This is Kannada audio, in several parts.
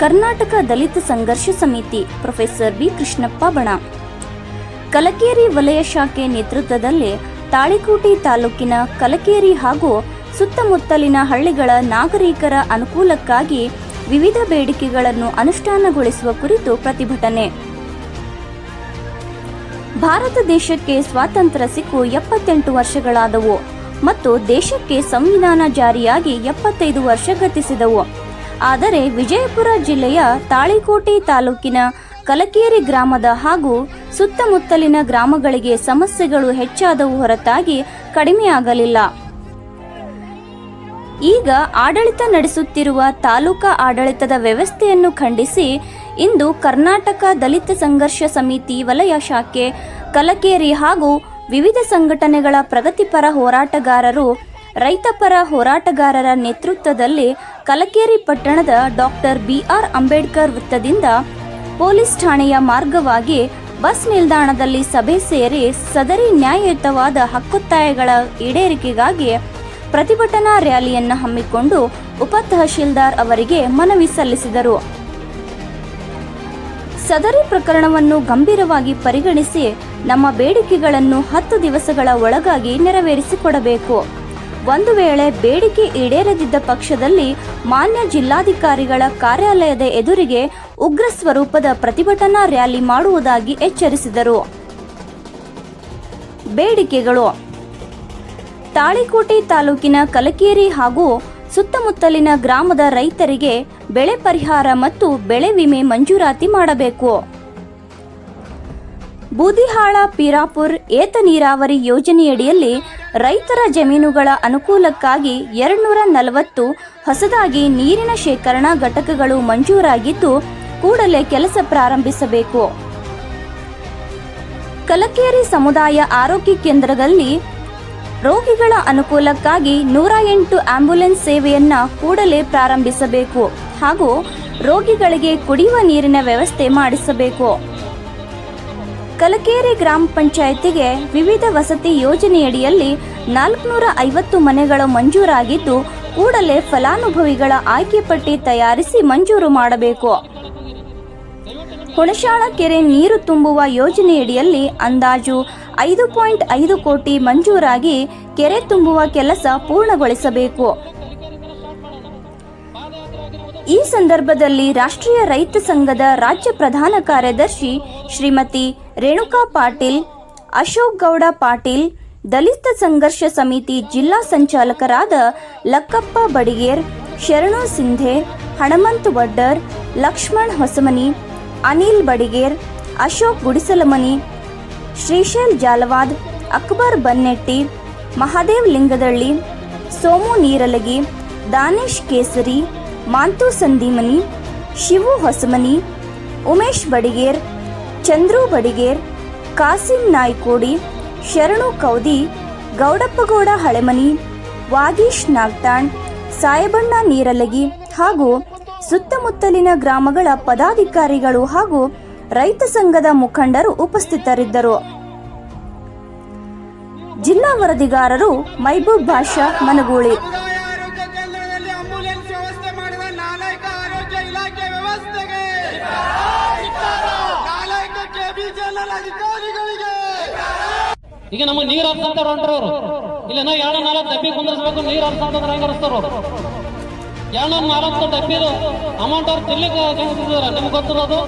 ಕರ್ನಾಟಕ ದಲಿತ ಸಂಘರ್ಷ ಸಮಿತಿ ಪ್ರೊಫೆಸರ್ ಬಿ ಕೃಷ್ಣಪ್ಪ ಬಣ. ಕಲಕೇರಿ ವಲಯ ಶಾಖೆ ನೇತೃತ್ವದಲ್ಲಿ ತಾಳಿಕೋಟಿ ತಾಲೂಕಿನ ಕಲಕೇರಿ ಹಾಗೂ ಸುತ್ತಮುತ್ತಲಿನ ಹಳ್ಳಿಗಳ ನಾಗರಿಕರ ಅನುಕೂಲಕ್ಕಾಗಿ ವಿವಿಧ ಬೇಡಿಕೆಗಳನ್ನು ಅನುಷ್ಠಾನಗೊಳಿಸುವ ಕುರಿತು ಪ್ರತಿಭಟನೆ. ಭಾರತ ದೇಶಕ್ಕೆ ಸ್ವಾತಂತ್ರ್ಯ ಸಿಕ್ಕು ಎಪ್ಪತ್ತೆಂಟು ವರ್ಷಗಳಾದವು ಮತ್ತು ದೇಶಕ್ಕೆ ಸಂವಿಧಾನ ಜಾರಿಯಾಗಿ ಎಪ್ಪತ್ತೈದು ವರ್ಷ ಗತಿಸಿದವು. ಆದರೆ ವಿಜಯಪುರ ಜಿಲ್ಲೆಯ ತಾಳಿಕೋಟೆ ತಾಲೂಕಿನ ಕಲಕೇರಿ ಗ್ರಾಮದ ಹಾಗೂ ಸುತ್ತಮುತ್ತಲಿನ ಗ್ರಾಮಗಳಿಗೆ ಸಮಸ್ಯೆಗಳು ಹೆಚ್ಚಾದವು ಹೊರತಾಗಿ ಕಡಿಮೆಯಾಗಲಿಲ್ಲ. ಈಗ ಆಡಳಿತ ನಡೆಸುತ್ತಿರುವ ತಾಲೂಕಾ ಆಡಳಿತದ ವ್ಯವಸ್ಥೆಯನ್ನು ಖಂಡಿಸಿ ಇಂದು ಕರ್ನಾಟಕ ದಲಿತ ಸಂಘರ್ಷ ಸಮಿತಿ ವಲಯ ಶಾಖೆ, ಕಲಕೇರಿ ಹಾಗೂ ವಿವಿಧ ಸಂಘಟನೆಗಳ ಪ್ರಗತಿಪರ ಹೋರಾಟಗಾರರು ರೈತಪರ ಹೋರಾಟಗಾರರ ನೇತೃತ್ವದಲ್ಲಿ ಕಲಕೇರಿ ಪಟ್ಟಣದ ಡಾಕ್ಟರ್ ಬಿಆರ್ ಅಂಬೇಡ್ಕರ್ ವೃತ್ತದಿಂದ ಪೊಲೀಸ್ ಠಾಣೆಯ ಮಾರ್ಗವಾಗಿ ಬಸ್ ನಿಲ್ದಾಣದಲ್ಲಿ ಸಭೆ ಸೇರಿ ಸದರಿ ನ್ಯಾಯಯುತವಾದ ಹಕ್ಕೊತ್ತಾಯಗಳ ಈಡೇರಿಕೆಗಾಗಿ ಪ್ರತಿಭಟನಾ ರ್ಯಾಲಿಯನ್ನು ಹಮ್ಮಿಕೊಂಡು ಉಪ ತಹಶೀಲ್ದಾರ್ ಅವರಿಗೆ ಮನವಿ ಸಲ್ಲಿಸಿದರು. ಸದರಿ ಪ್ರಕರಣವನ್ನು ಗಂಭೀರವಾಗಿ ಪರಿಗಣಿಸಿ ನಮ್ಮ ಬೇಡಿಕೆಗಳನ್ನು ಹತ್ತು ದಿವಸಗಳ ಒಳಗಾಗಿ ನೆರವೇರಿಸಿಕೊಡಬೇಕು. ಒಂದು ವೇಳೆ ಬೇಡಿಕೆ ಈಡೇರದಿದ್ದ ಪಕ್ಷದಲ್ಲಿ ಮಾನ್ಯ ಜಿಲ್ಲಾಧಿಕಾರಿಗಳ ಕಾರ್ಯಾಲಯದ ಎದುರಿಗೆ ಉಗ್ರ ಸ್ವರೂಪದ ಪ್ರತಿಭಟನಾ ರ್ಯಾಲಿ ಮಾಡುವುದಾಗಿ ಎಚ್ಚರಿಸಿದರು. ಬೇಡಿಕೆಗಳು. ತಾಳಿಕೋಟೆ ತಾಲೂಕಿನ ಕಲಕೇರಿ ಹಾಗೂ ಸುತ್ತಮುತ್ತಲಿನ ಗ್ರಾಮದ ರೈತರಿಗೆ ಬೆಳೆ ಪರಿಹಾರ ಮತ್ತು ಬೆಳೆ ವಿಮೆ ಮಂಜೂರಾತಿ ಮಾಡಬೇಕು. ಬೂದಿಹಾಳ, ಪೀರಾಪುರ್ ಏತ ನೀರಾವರಿ ಯೋಜನೆಯಡಿಯಲ್ಲಿ ರೈತರ ಜಮೀನುಗಳ ಅನುಕೂಲಕ್ಕಾಗಿ ಎರಡ್ನೂರ ನಲವತ್ತು ಹೊಸದಾಗಿ ನೀರಿನ ಶೇಖರಣಾ ಘಟಕಗಳು ಮಂಜೂರಾಗಿದ್ದು, ಕೂಡಲೇ ಕೆಲಸ ಪ್ರಾರಂಭಿಸಬೇಕು. ಕಲಕೇರಿ ಸಮುದಾಯ ಆರೋಗ್ಯ ಕೇಂದ್ರದಲ್ಲಿ ರೋಗಿಗಳ ಅನುಕೂಲಕ್ಕಾಗಿ ನೂರ ಎಂಟು ಆಂಬ್ಯುಲೆನ್ಸ್ ಸೇವೆಯನ್ನ ಕೂಡಲೇ ಪ್ರಾರಂಭಿಸಬೇಕು ಹಾಗೂ ರೋಗಿಗಳಿಗೆ ಕುಡಿಯುವ ನೀರಿನ ವ್ಯವಸ್ಥೆ ಮಾಡಿಸಬೇಕು. ಕಲಕೇರಿ ಗ್ರಾಮ ಪಂಚಾಯಿತಿಗೆ ವಿವಿಧ ವಸತಿ ಯೋಜನೆಯಡಿಯಲ್ಲಿ ನಾಲ್ಕುನೂರ ಐವತ್ತು ಮನೆಗಳು ಮಂಜೂರಾಗಿದ್ದು, ಕೂಡಲೇ ಫಲಾನುಭವಿಗಳ ಆಯ್ಕೆ ಪಟ್ಟಿ ತಯಾರಿಸಿ ಮಂಜೂರು ಮಾಡಬೇಕು. ಹುಣಶಾಳ ಕೆರೆ ನೀರು ತುಂಬುವ ಯೋಜನೆಯಡಿಯಲ್ಲಿ ಅಂದಾಜು ಐದು ಪಾಯಿಂಟ್ ಐದು ಕೋಟಿ ಮಂಜೂರಾಗಿ ಕೆರೆ ತುಂಬುವ ಕೆಲಸ ಪೂರ್ಣಗೊಳಿಸಬೇಕು. ಈ ಸಂದರ್ಭದಲ್ಲಿ ರಾಷ್ಟ್ರೀಯ ರೈತ ಸಂಘದ ರಾಜ್ಯ ಪ್ರಧಾನ ಕಾರ್ಯದರ್ಶಿ ಶ್ರೀಮತಿ ರೇಣುಕಾ ಪಾಟೀಲ್, ಅಶೋಕ್ ಗೌಡ ಪಾಟೀಲ್, ದಲಿತ ಸಂಘರ್ಷ ಸಮಿತಿ ಜಿಲ್ಲಾ ಸಂಚಾಲಕರಾದ ಲಕ್ಕಪ್ಪ ಬಡಿಗೇರ್, ಶರಣು ಸಿಂಧೆ, ಹಣಮಂತ್ ವಡ್ಡರ್, ಲಕ್ಷ್ಮಣ್ ಹೊಸಮನಿ, ಅನಿಲ್ ಬಡಿಗೇರ್, ಅಶೋಕ್ ಗುಡಿಸಲಮನಿ, ಶ್ರೀಶೈಲ್ ಜಾಲವಾದ್, ಅಕ್ಬರ್ ಬನ್ನೆಟ್ಟಿ, ಮಹಾದೇವ್ ಲಿಂಗದಳ್ಳಿ, ಸೋಮು ನೀರಲಗಿ, ದಾನೇಶ್ ಕೇಸರಿ, ಮಾಂತು ಸಂದೀಮನಿ, ಶಿವು ಹೊಸಮನಿ, ಉಮೇಶ್ ಬಡಿಗೇರ್ ಚಂದ್ರು ಬಡಿಗೇರ್, ಕಾಸಿಂ ನಾಯ್ಕೋಡಿ, ಶರಣು ಕೌದಿ, ಗೌಡಪ್ಪಗೌಡ ಹಳೆಮನಿ, ವಾಗೀಶ್ ನಾಗ್ತಾಣ್ ಸಾಯಬಣ್ಣ ನೀರಲಗಿ ಹಾಗೂ ಸುತ್ತಮುತ್ತಲಿನ ಗ್ರಾಮಗಳ ಪದಾಧಿಕಾರಿಗಳು ಹಾಗೂ ರೈತ ಸಂಘದ ಮುಖಂಡರು ಉಪಸ್ಥಿತರಿದ್ದರು. ಜಿಲ್ಲಾ ವರದಿಗಾರರು ಮೈಬೂಬ್ ಭಾಷಾ ಮನಗೂಳಿ. ಈಗ ನಮಗೆ ನೀರ್ ಹರ್ಸಂತಾರ ಹೊಂಟ್ರವ್ರು ಇಲ್ಲ, ನಾ ಎರಡು ನಾಲ್ಕು ಡಬ್ಬಿ ಕುಂದರ್ಸ್ಬೇಕು, ನೀರ್ ಹರ್ಸಂತಂದ್ರೆ ಹೆಂಗ್ ಹರಿಸ್ತಾರ ಅವ್ರು? ಎರಡು ನಾಲ್ಕು ಡಬ್ಬಿದು ಅಮೌಂಟ್ ಅವ್ರು ತಿನ್ಲಿಕ್ಕೆ ನಿಮ್ಗೆ ಗೊತ್ತಿರೋದು?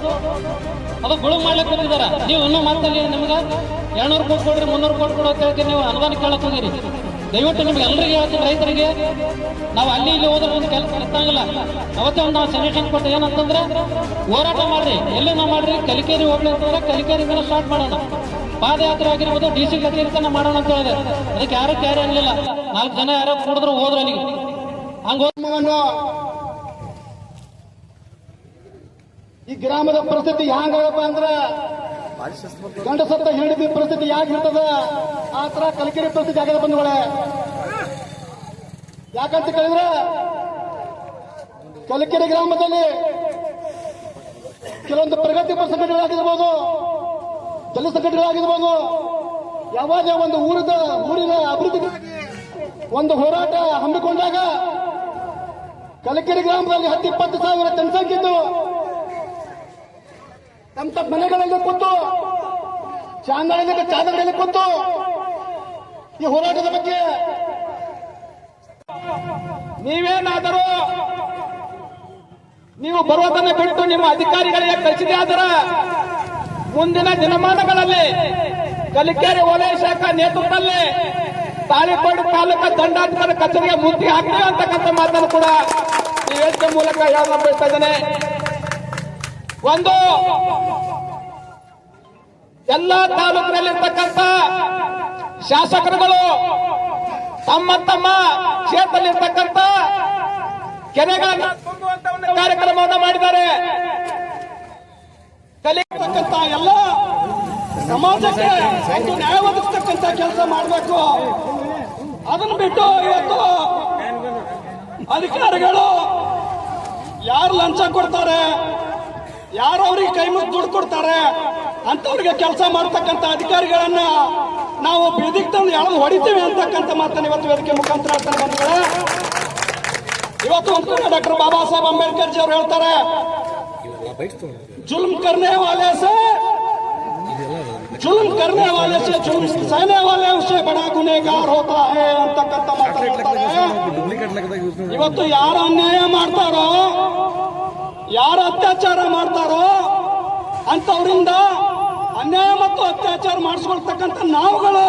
ಅದು ಗುಳು ಮಾಡ್ಲಿಕ್ಕೆ ಬಂದಿದಾರ ನೀವು ಇನ್ನೂ ಮಾತಲ್ಲಿ ನಿಮ್ಗೆ? ಎರಡ್ನೂರು ಕೋಟಿ ಕೊಡ್ರಿ, ಮುನ್ನೂರು ಕೋಟಿ ಕೊಡೋ ಅಂತ ನೀವು. ಅನುದಾನ ಕೇಳಕ್ ಹೋಗಿರಿ. ದಯವಿಟ್ಟು ನಿಮ್ಗೆ ಎಲ್ಲರಿಗೆ ಹೇಳ್ತೀನಿ ರೈತರಿಗೆ, ನಾವು ಅಲ್ಲಿ ಇಲ್ಲಿ ಹೋದ್ರೆ ಒಂದು ಕೆಲಸ ಇರ್ತಂಗಿಲ್ಲ ಅವತ್ತೇ ಒಂದು ನಾವು ಸಜೆಷನ್ ಕೊಟ್ಟು ಏನಂತಂದ್ರೆ, ಹೋರಾಟ ಮಾಡ್ರಿ. ನಾವು ಮಾಡ್ರಿ? ಕಲಿಕೇರಿ ಹೋಗ್ಲಿ ಅಂತಂದ್ರೆ ಕಲಿಕೇರಿಯಿಂದ ಸ್ಟಾರ್ಟ್ ಮಾಡೋಣ. ಪಾದಯಾತ್ರೆ ಆಗಿರ್ಬೋದು ಡಿ ಸಿ ಕಚೇರಿತನ ಮಾಡೋಣ ಅಂತ ಹೇಳಿದೆ. ಅದಕ್ಕೆ ಯಾರು ಕ್ಯಾರಿ ಆಗಲಿಲ್ಲ ನಾಲ್ಕು ಜನ ಯಾರೋ ಕುಡಿದ್ರು ಹೋದ್ರು ಅಲ್ಲಿಗೆ. ಹಂಗ ಈ ಗ್ರಾಮದ ಪರಿಸ್ಥಿತಿ ಹ್ಯಾಂಗಪ್ಪ ಅಂದ್ರೆ ಗಂಡ ಸತ್ತ ಹೆಂಡತಿ ಪರಿಸ್ಥಿತಿ ಯಾಕೆ ಇರ್ತದ? ಆ ತರ ಕಲಿಕೆರೆ ಜಾಗದ ಬಂಧುಗಳೇ. ಯಾಕಂತ ಕೇಳಿದ್ರೆ, ಕಲಿಕೆರೆ ಗ್ರಾಮದಲ್ಲಿ ಕೆಲವೊಂದು ಪ್ರಗತಿಪರ ಸಂಘಟನೆಗಳಾಗಿರ್ಬೋದು ಜಲ ಸಂಘಟನೆಗಳಾಗಿರ್ಬೋದು ಯಾವುದೇ ಒಂದು ಊರದ ಊರಿನ ಅಭಿವೃದ್ಧಿ ಒಂದು ಹೋರಾಟ ಹಮ್ಮಿಕೊಂಡಾಗ ಕಲಕೆರೆ ಗ್ರಾಮದಲ್ಲಿ ಹತ್ತು ಇಪ್ಪತ್ತು ಸಾವಿರ ಜನಸಂಖ್ಯೆ ಇದ್ದು ತಮ್ಮ ಮನೆಗಳಲ್ಲಿ ಕೂತು ಚಾಂದಳಿಗೆ ಚಾಂದಳಿಯಲ್ಲಿ ಕೂತು ಈ ಹೋರಾಟದ ಬಗ್ಗೆ ನೀವೇನಾದರೂ ನೀವು ಬರುವುದನ್ನು ಬಿಟ್ಟು ನಿಮ್ಮ ಅಧಿಕಾರಿಗಳಿಗೆ ಕಳಿಸಿದೆ ಆದರೆ ಮುಂದಿನ ದಿನಮಾನಗಳಲ್ಲಿ ಕಲಿಕೇರಿ ವಲಯ ಶಾಖಾ ನೇತೃತ್ವದಲ್ಲಿ ತಾಳಿಕೋಡು ತಾಲೂಕಾ ದಂಡಾಧಿಕಾರಿ ಕಚೇರಿಗೆ ಮುತ್ತಿ ಹಾಕ್ತೀವಿ ಅಂತಕ್ಕಂಥ ಮಾತನ್ನು ಕೂಡ ಈ ವೇದಿಕೆ ಮೂಲಕ ಹೇಳಲು ಬಯಸ್ತಾ ಇದ್ದೇನೆ. ಒಂದು, ಎಲ್ಲ ತಾಲೂಕಿನಲ್ಲಿರ್ತಕ್ಕಂಥ ಶಾಸಕರುಗಳು ತಮ್ಮ ತಮ್ಮ ಕ್ಷೇತ್ರದಲ್ಲಿರ್ತಕ್ಕಂಥ ಒಂದು ಕಾರ್ಯಕ್ರಮವನ್ನು ಮಾಡಿದ್ದಾರೆ. ಕಲಿಯತಕ್ಕಂತ ಎಲ್ಲ ಸಮಾಜಕ್ಕೆ ಒಂದು ನ್ಯಾಯ ಒದಗಿಸ್ತಕ್ಕಂಥ ಕೆಲಸ ಮಾಡಬೇಕು. ಅದನ್ನು ಬಿಟ್ಟು ಇವತ್ತು ಅಧಿಕಾರಿಗಳು ಯಾರು ಲಂಚ ಕೊಡ್ತಾರೆ, ಯಾರು ಅವ್ರಿಗೆ ಕೈ ಮುಗಿದು ದುಡ್ಡು ಕೊಡ್ತಾರೆ ಅಂತವ್ರಿಗೆ ಕೆಲಸ ಮಾಡ್ತಕ್ಕಂಥ ಅಧಿಕಾರಿಗಳನ್ನ ನಾವು ಬೀದಿಗೆ ತಂದು ಯಾವ್ದು ಹೊಡಿತೀವಿ ಅಂತಕ್ಕಂಥ ಮಾತನ್ನು ಇವತ್ತು ವೇದಿಕೆ ಮುಖಾಂತರ ಬಂದಿಲ್ಲ ಇವತ್ತು ಒಂದು ಡಾಕ್ಟರ್ ಬಾಬಾ ಸಾಹೇಬ್ ಅಂಬೇಡ್ಕರ್ ಜಿ ಅವ್ರು ಹೇಳ್ತಾರೆ, ಜುಲ್ಮ್ ಕರ್ನೆ ವಾಲೆ ಜುಲ್ಮ್ ಕರ್ನೆ ವಾಲೆ ಜುಲ್ಮ್ ಸಹನೆ ವಾಲೆ ಉಸೆ ಬಡಾ ಗುನೆಗಾರ್ ಹೋತಾ ಹೇ ಅಂತಕ್ಕಂಥ ಮಾತಾಡ್ತಾರೆ ಇವತ್ತು ಯಾರು ಅನ್ಯಾಯ ಮಾಡ್ತಾರೋ, ಯಾರು ಅತ್ಯಾಚಾರ ಮಾಡ್ತಾರೋ ಅಂತವರಿಂದ ಅನ್ಯಾಯ ಮತ್ತು ಅತ್ಯಾಚಾರ ಮಾಡಿಸ್ಕೊಳ್ತಕ್ಕಂಥ ನಾವುಗಳು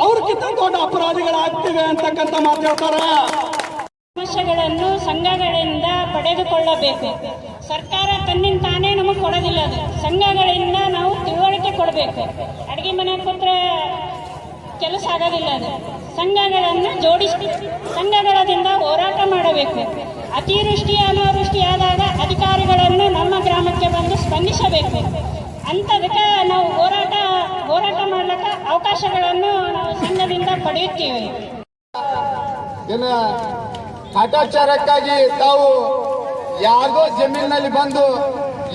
ಅವ್ರಕ್ಕಿಂತ ದೊಡ್ಡ ಅಪರಾಧಿಗಳಾಗ್ತಿವೆ ಅಂತಕ್ಕಂಥ ಮಾತು ಹೇಳ್ತಾರೆ. ಸಮಸ್ಯೆಗಳನ್ನು ಸಂಘಗಳಿಂದ ಪಡೆದುಕೊಳ್ಳಬೇಕು. ಸರ್ಕಾರ ತನ್ನಿಂದ ತಾನೇ ನಮಗೆ ಕೊಡೋದಿಲ್ಲ ಅದು. ಸಂಘಗಳಿಂದ ನಾವು ತಿಳುವಳಿಕೆ ಕೊಡಬೇಕು. ಅಡುಗೆ ಮನೆ ಕೂತ್ರೆ ಕೆಲಸ ಆಗೋದಿಲ್ಲ ಅದು. ಸಂಘಗಳನ್ನು ಜೋಡಿಸಿ ಸಂಘಗಳದಿಂದ ಹೋರಾಟ ಮಾಡಬೇಕು. ಅತಿವೃಷ್ಟಿ, ಅನಾವೃಷ್ಟಿ ಆದಾಗ ಅಧಿಕಾರಿಗಳನ್ನು ನಮ್ಮ ಗ್ರಾಮಕ್ಕೆ ಬಂದು ಸ್ಪಂದಿಸಬೇಕು. ಅಂಥದಕ್ಕೆ ನಾವು ಹೋರಾಟ ಹೋರಾಟ ಮಾಡಲಿಕ್ಕೆ ಅವಕಾಶಗಳನ್ನು ನಾವು ಸಂಘದಿಂದ ಪಡೆಯುತ್ತೀವಿ. ಕಾಟಾಚಾರಕ್ಕಾಗಿ ತಾವು ಯಾರ್ದೋ ಜಮೀನಿನಲ್ಲಿ ಬಂದು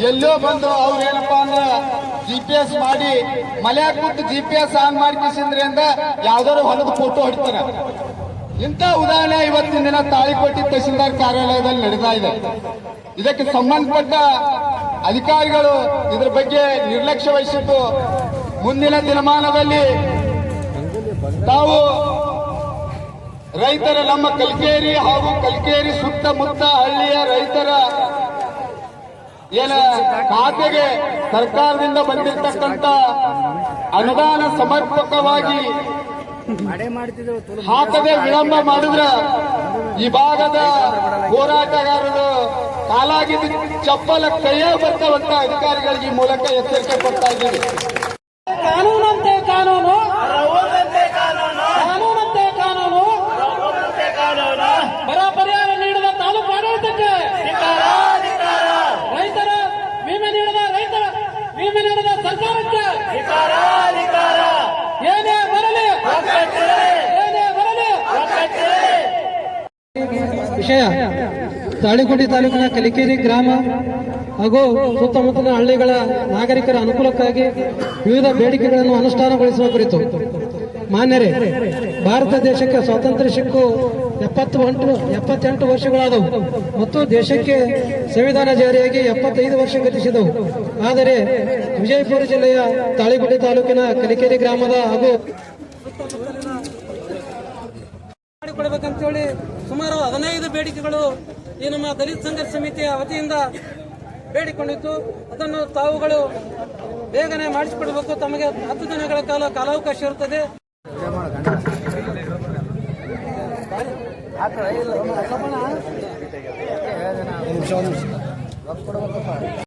ಎಲ್ಲೋ ಬಂದು ಅವ್ರು ಏನಪ್ಪ ಅಂದ್ರೆ ಜಿ ಪಿ ಎಸ್ ಮಾಡಿ ಮಲ್ಯಾಕ್ ಕೂತು ಜಿ ಪಿ ಎಸ್ ಆನ್ ಮಾಡ್ಕಿಸಿದ್ರಿಂದ ಯಾವ್ದಾರು ಹೊಲದ ಫೋಟೋ ಹಿಡ್ತಾರೆ. ಇಂಥ ಉದಾಹರಣೆ ಇವತ್ತಿನ ದಿನ ತಾಳಿಕೋಟಿ ತಹಸೀಲ್ದಾರ್ ಕಾರ್ಯಾಲಯದಲ್ಲಿ ನಡೀತಾ ಇದೆ. ಇದಕ್ಕೆ ಸಂಬಂಧಪಟ್ಟ ಅಧಿಕಾರಿಗಳು ಇದ್ರ ಬಗ್ಗೆ ನಿರ್ಲಕ್ಷ್ಯ ವಹಿಸಿದ್ದು ಮುಂದಿನ ದಿನಮಾನದಲ್ಲಿ ತಾವು ರೈತರ ನಮ್ಮ ಕಲ್ಕೇರಿ ಹಾಗೂ ಕಲ್ಕೇರಿ ಸುತ್ತಮುತ್ತ ಹಳ್ಳಿಯ ರೈತರ ಏನ ಖಾತೆಗೆ ಸರ್ಕಾರದಿಂದ ಬಂದಿರತಕ್ಕಂತ ಅನುದಾನ ಸಮರ್ಪಕವಾಗಿ ಹಾಕದೆ ವಿಳಂಬ ಮಾಡಿದ್ರ ಈ ಭಾಗದ ಹೋರಾಟಗಾರರು ಕಾಲಾಗಿದ್ದ ಚಪ್ಪಲ ಕೈಯ ಬರ್ತಾವಂತ ಅಧಿಕಾರಿಗಳಿಗೆ ಮೂಲಕ ಎಚ್ಚರಿಕೆ ಕೊಡ್ತಾ ಇದ್ದೀವಿ. ಕಾನೂನಂತೆ ಕಾನೂನು ಕಾನೂನಂತೆ ಕಾನೂನು ಬರ ಪರಿಹಾರ ನೀಡಿದ ತಾಲೂಕು ಆಡಳಿತಕ್ಕೆ ರೈತರ ವಿಮೆ ನೀಡಿದ ರೈತರ ವಿಮೆ ನೀಡಿದ ಸರ್ಕಾರಕ್ಕೆ ಏನೇ ಬರಲಿ ಏನೇ ಬರಲಿ ವಿಷಯ. ತಾಳಿಕೋಟೆ ತಾಲೂಕಿನ ಕಲಿಕೇರಿ ಗ್ರಾಮ ಹಾಗೂ ಸುತ್ತಮುತ್ತಲಿನ ಹಳ್ಳಿಗಳ ನಾಗರಿಕರ ಅನುಕೂಲಕ್ಕಾಗಿ ವಿವಿಧ ಬೇಡಿಕೆಗಳನ್ನು ಅನುಷ್ಠಾನಗೊಳಿಸುವ ಕುರಿತು ಮಾನ್ಯರೇ, ಭಾರತ ದೇಶಕ್ಕೆ ಸ್ವಾತಂತ್ರ್ಯ ಸಿಕ್ಕು ಎಪ್ಪತ್ತು ಎಂಟು ಎಪ್ಪತ್ತೆಂಟು ವರ್ಷಗಳಾದವು ಮತ್ತು ದೇಶಕ್ಕೆ ಸಂವಿಧಾನ ಜಾರಿಯಾಗಿ ಎಪ್ಪತ್ತೈದು ವರ್ಷ ಗತಿಸಿದವು. ಆದರೆ ವಿಜಯಪುರ ಜಿಲ್ಲೆಯ ತಾಳಿಗುಡಿ ತಾಲೂಕಿನ ಕಲಿಕೇರಿ ಗ್ರಾಮದ ಹಾಗೂ ಬೇಡಿಕೆಗಳು ಈ ನಮ್ಮ ದಲಿತ ಸಂಘರ್ಷ ಸಮಿತಿಯ ವತಿಯಿಂದ ಬೇಡಿಕೊಂಡಿತ್ತು. ಅದನ್ನು ತಾವುಗಳು ಬೇಗನೆ ಮಾಡಿಸಿಕೊಡಬೇಕು. ತಮಗೆ ಹತ್ತು ದಿನಗಳ ಕಾಲ ಕಾಲಾವಕಾಶ ಇರುತ್ತದೆ.